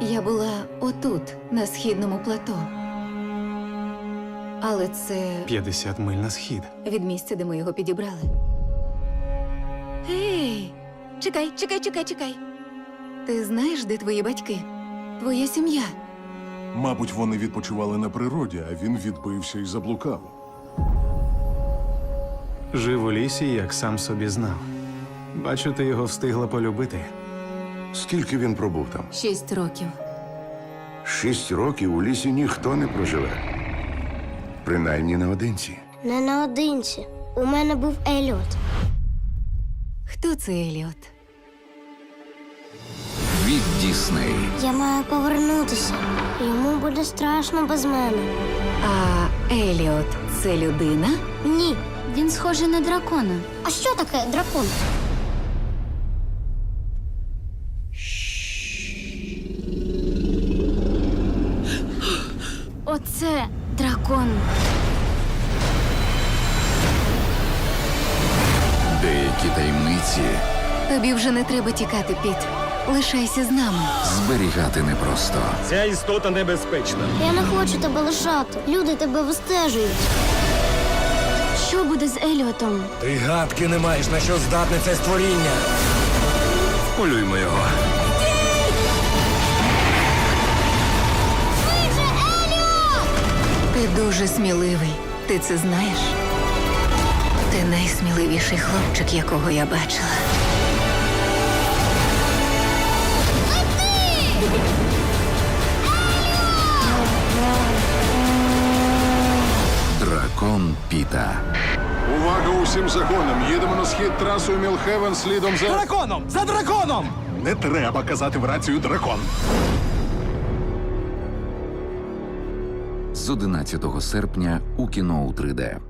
Я була отут, на східному плато. Але це 50 миль на схід. від місця, де ми його підібрали. Ей, чекай, чекай, чекай, чекай. Ти знаєш, де твої батьки? Твоя сім'я. Мабуть, вони відпочивали на природі, а він відбився і заблукав. Жив у лісі, як сам собі знав. Бачу, ти його встигла полюбити. Скільки він пробув там? Шість років. Шість років у лісі ніхто не проживе. Принаймні наодинці. Не наодинці. У мене був Еліот. Хто це Еліот? від Дісней. Я маю повернутися. Йому буде страшно без мене. А Еліот це людина? Ні, він схожий на дракона. А що таке дракон? Оце дракон. Деякі таємниці Тобі вже не треба тікати, Піт. Лишайся з нами. зберігати непросто. Ця істота небезпечна. Я не хочу тебе лишати. Люди тебе вистежують. Що буде з Еліотом? Ти гадки не маєш, на що здатне це створіння. Полюймо його. Дуже сміливий. Ти це знаєш? Ти найсміливіший хлопчик, якого я бачила. Дракон Піта. Увага усім загонам! Їдемо на схід трасою Мілхевен слідом за. Драконом! За драконом! Не треба казати в рацію дракон. З 11 серпня у кіно у 3D.